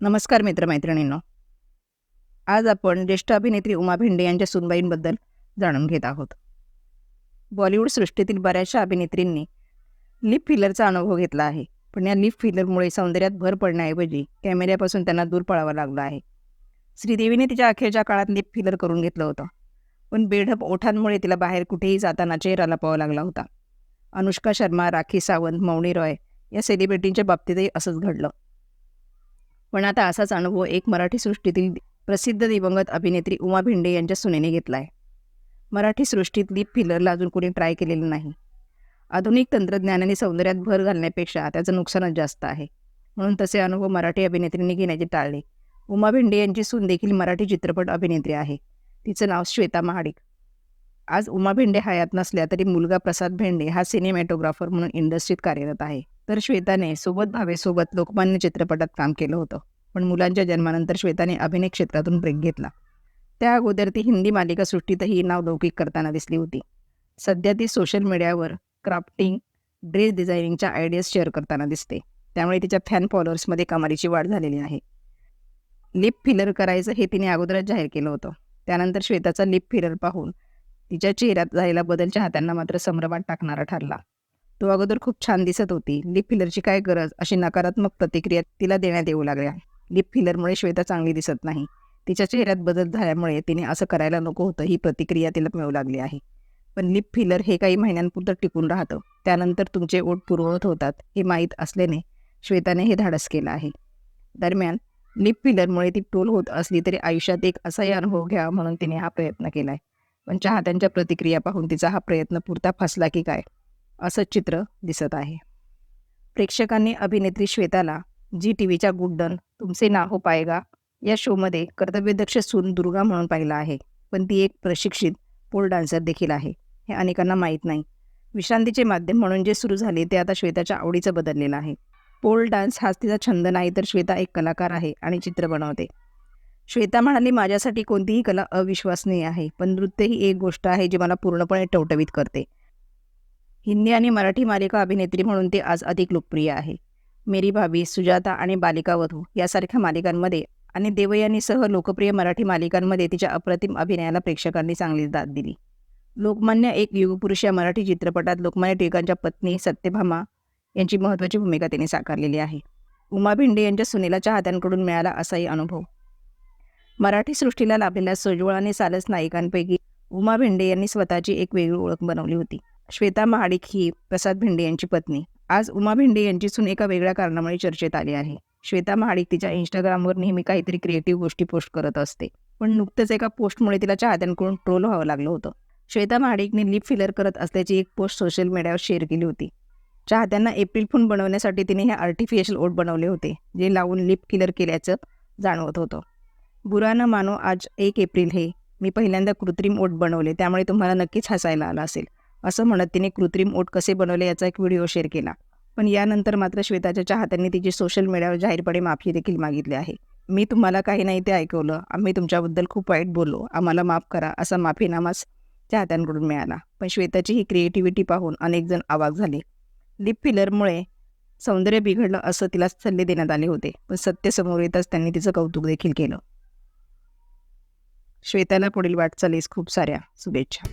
नमस्कार मित्रमैत्रिणींनो. आज आपण ज्येष्ठ अभिनेत्री उमा भेंडे यांच्या सुनबाईंबद्दल जाणून घेत आहोत. बॉलिवूड सृष्टीतील बऱ्याचशा अभिनेत्रींनी लिप फिलरचा अनुभव घेतला आहे. पण या लिप फिलरमुळे सौंदर्यात भर पडण्याऐवजी कॅमेऱ्यापासून त्यांना दूर पळावं लागलं आहे. श्रीदेवीने तिच्या अखेरच्या काळात लिप फिलर करून घेतलं होतं. पण बेढप ओठांमुळे तिला बाहेर कुठेही जाताना चेहरा लपावा लागला होता. अनुष्का शर्मा राखी सावंत मौनी रॉय या सेलिब्रिटींच्या बाबतीतही असंच घडलं. पण आता असाच अनुभव एक मराठी सृष्टीतील प्रसिद्ध दिवंगत अभिनेत्री उमा भिंडे यांच्या सुनेने घेतला आहे मराठी सृष्टीत लिप फिलरला अजून कोणी ट्राय केलेलं नाही. आधुनिक तंत्रज्ञानाने सौंदर्यात भर घालण्यापेक्षा त्याचं नुकसानच जास्त आहे. म्हणून तसे अनुभव मराठी अभिनेत्रींनी घेण्याचे टाळले. उमा भेंडे यांची सून देखील मराठी चित्रपट अभिनेत्री आहे. तिचं नाव श्वेता महाडिक. आज उमा भेंडे हयात नसल्या तरी मुलगा प्रसाद भेंडे हा सिनेमॅटोग्राफर म्हणून इंडस्ट्रीत कार्यरत आहे. तर श्वेताने सोबत भावेसोबत लोकमान्य चित्रपटात काम केलं होतं. पण मुलांच्या जन्मानंतर श्वेताने अभिनय क्षेत्रातून ब्रेक घेतला. त्या अगोदर ती हिंदी मालिका सृष्टीतही नाव लौकिक करताना दिसली होती. सध्या ती सोशल मीडियावर क्राफ्टिंग ड्रेस डिझायनिंगच्या आयडियाज शेअर करताना दिसते. त्यामुळे तिच्या फॅन फॉलोअर्समध्ये कमालीची वाढ झालेली आहे. लिप फिलर करायचं हे तिने अगोदरच जाहीर केलं होतं. त्यानंतर श्वेताचा लिप फिलर पाहून तिच्या चेहऱ्यात झालेला बदल चाहत्यांना मात्र संभ्रमात टाकणारा ठरला. तो अगोदर खूप छान दिसत होती. लिप फिलरची काय गरज? अशी नकारात्मक प्रतिक्रिया तिला देण्यात येऊ लागल्या. लिप फिलरमुळे श्वेता चांगली दिसत नाही. तिच्या चेहऱ्यात बदल झाल्यामुळे तिने असं करायला नको होतं ही प्रतिक्रिया तिला मिळू लागली आहे. पण लिप फिलर हे काही महिन्यांपुरतं टिकून राहतं. त्यानंतर तुमचे ओठ पुरवत होतात हे माहीत असल्याने श्वेताने हे धाडस केलं आहे. दरम्यान लिप फिलरमुळे ती टोल होत असली तरी आयुष्यात एक असाही अनुभव घ्यावा म्हणून तिने हा प्रयत्न केला आहे म्हणजे पण चाहत्यांच्या प्रतिक्रिया पाहून तिचा हा प्रयत्न पुरता फसला की काय? असं चित्र दिसत आहे. प्रेक्षकांनी अभिनेत्री श्वेताला जी टी व्हीच्या गुड्डन तुमचे ना हो पाएगा या शोमध्ये कर्तव्यदक्ष सून दुर्गा म्हणून पाहिलं आहे. पण ती एक प्रशिक्षित पोल डान्सर देखील आहे. हे अनेकांना माहीत नाही. विश्रांतीचे माध्यम म्हणून जे सुरू झाले ते आता श्वेताच्या आवडीचं बदललेलं आहे. पोल डान्स हाच तिचा छंद नाही तर श्वेता एक कलाकार आहे आणि चित्र बनवते. श्वेता म्हणाली माझ्यासाठी कोणतीही कला अविश्वसनीय आहे पण नृत्य ही एक गोष्ट आहे जी मला पूर्णपणे टवटवीत करते. हिंदी आणि मराठी मालिका अभिनेत्री म्हणून ती आज अधिक लोकप्रिय आहे. मेरी भाभी सुजाता आणि बालिका वधू यासारख्या मालिकांमध्ये आणि देवयानीसह लोकप्रिय मराठी मालिकांमध्ये तिच्या अप्रतिम अभिनयाला प्रेक्षकांनी चांगली दाद दिली. लोकमान्य एक युगपुरुष या मराठी चित्रपटात लोकमान्य टिळकांच्या पत्नी सत्यभामा यांची महत्त्वाची भूमिका तिने साकारलेली आहे. उमा भिंडे यांच्या सुनेला चाहत्यांकडून मिळाला असाही अनुभव. मराठी सृष्टीला लाभलेल्या सोज्वळ आणि सालस नायिकांपैकी उमा भेंडे यांनी स्वतःची एक वेगळी ओळख बनवली होती. श्वेता महाडिक ही प्रसाद भेंडे यांची पत्नी. आज उमा भेंडे यांची सून एका वेगळ्या कारणामुळे चर्चेत आली आहे. श्वेता महाडिक तिच्या इंस्टाग्रामवर नेहमी काहीतरी क्रिएटिव्ह गोष्टी पोस्ट करत असते. पण नुकतंच एका पोस्टमुळे तिला चाहत्यांकडून ट्रोल व्हावं लागलं होतं. श्वेता महाडिकने लिप फिलर करत असल्याची एक पोस्ट सोशल मीडियावर शेअर केली होती. चाहत्यांना एप्रिल फोन बनवण्यासाठी तिने हे आर्टिफिशियल ओट बनवले होते जे लावून लिप किलर केल्याचं जाणवत होतं. बुरा न मानो आज एक एप्रिल हे. मी पहिल्यांदा कृत्रिम ओट बनवले त्यामुळे तुम्हाला नक्कीच हसायला आला असेल. असं म्हणत तिने कृत्रिम ओट कसे बनवले याचा एक व्हिडिओ शेअर केला. पण यानंतर मात्र श्वेताच्या चाहत्यांनी तिची सोशल मीडियावर जाहीरपणे माफी देखील मागितली आहे. मी तुम्हाला काही नाही ते ऐकवलं. आम्ही तुमच्याबद्दल खूप वाईट बोललो. आम्हाला माफ करा असा माफीनामाच चाहत्यांकडून मिळाला. पण श्वेताची ही क्रिएटिव्हिटी पाहून अनेकजण आवाक झाले. लिप फिलरमुळे सौंदर्य बिघडलं असं तिला सल्ले देण्यात आले होते. पण सत्य समोर येताच त्यांनी तिचं कौतुक देखील केलं. श्वेताला पुढील वाटचालीस खूप साऱ्या शुभेच्छा.